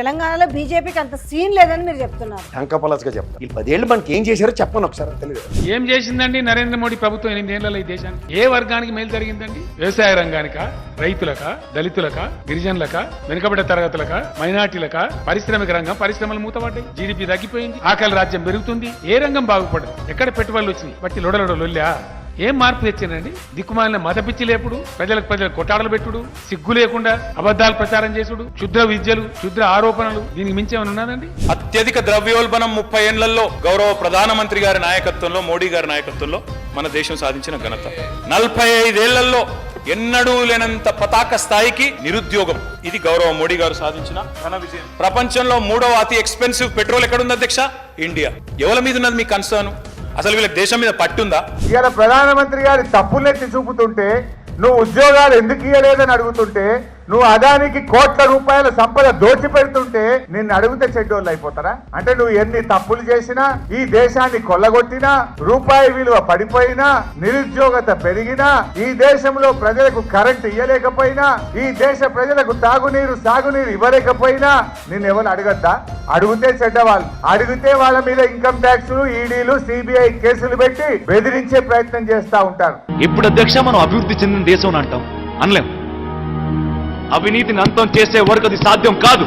తెలంగాణలో బీజేపీకి అంత సీన్ లేదని మీరు చెప్తున్నారు. టంకపలస్గా చెప్తాను ఈ పదేళ్ళు మనకి ఏం చేశారో చెప్పను ఒకసారి తెలియదు ఏం చేసిందండి? నరేంద్ర మోడీ ప్రభుత్వం ఎనిమిదేళ్ళలో ఈ దేశానికి? ఏ వర్గానికి మేలు జరిగిందండి? వ్యవసాయ రంగానిక? రైతులక? దళితులక? గిరిజనులక? వెనుకబడ్డ తరగతులక? మైనార్టీలక? పారిశ్రామిక రంగం పరిశ్రమలు మూతపడ్డాయి. జీడిపి తగ్గిపోయింది. ఆకలి రాజ్యం పెరుగుతుంది. ఏ రంగం బాగుపడదు? ఎక్కడ పెట్టుబడులు వచ్చినాయి? బట్టి లొడలొడ లొల్లా. ఏం మార్పు తెచ్చానండి దిక్కుమాలిన మత పిచ్చి లేపుడు ప్రజలకు ప్రజలకు కొట్టాడలు పెట్టుడు సిగ్గు లేకుండా అబద్ధాలు ప్రచారం చేసుడు క్షుద్ర విద్యలు క్షుద్ర ఆరోపణలు దీనికి మించి ఏమైనా ఉన్నదండి? అత్యధిక ద్రవ్యోల్బణం ముప్పై ఏళ్ళలో గౌరవ ప్రధానమంత్రి గారి నాయకత్వంలో మోడీ గారి నాయకత్వంలో మన దేశం సాధించిన ఘనత. నలభై ఐదేళ్ళలో ఎన్నడూ లేనంత పతాక స్థాయికి నిరుద్యోగం. ఇది గౌరవ మోడీ గారు సాధించిన ఘన విజయం. ప్రపంచంలో మూడవ అతి ఎక్స్పెన్సివ్ పెట్రోల్ ఎక్కడుంది అధ్యక్ష? ఇండియా. ఎవరి మీద ఉన్నది మీ కన్సర్న్? అసలు వీళ్ళకి దేశం మీద పట్టుందా? ఇవాళ ప్రధానమంత్రి గారి తప్పులెత్తి చూపుతుంటే నువ్వు ఉద్యోగాలు ఎందుకు ఇయ్యలేదని అడుగుతుంటే నువ్వు అదానికి కోట్ల రూపాయల సంపద దోచి పెడుతుంటే నిన్ను అడిగితే చెడ్డోళ్ళు అయిపోతారా? అంటే నువ్వు ఎన్ని తప్పులు చేసినా ఈ దేశాన్ని కొల్లగొట్టినా రూపాయి విలువ పడిపోయినా నిరుద్యోగత పెరిగినా ఈ దేశంలో ప్రజలకు కరెంట్ ఇయ్యలేకపోయినా ఈ దేశ ప్రజలకు తాగునీరు సాగునీరు ఇవ్వలేకపోయినా నిన్ను ఎవరు అడగద్దా? అడిగితే చెడ్డవాళ్ళు. అడిగితే వాళ్ళ మీద ఇన్కమ్ ట్యాక్స్ ఈడీలు సిబిఐ కేసులు పెట్టి బెదిరించే ప్రయత్నం చేస్తా ఉంటారు. ఇప్పుడు అధ్యక్ష మనం అభివృద్ధి చెందిన దేశం అంటాం. అనలేం? అవినీతిని అంతం చేసే వరకు అది సాధ్యం కాదు.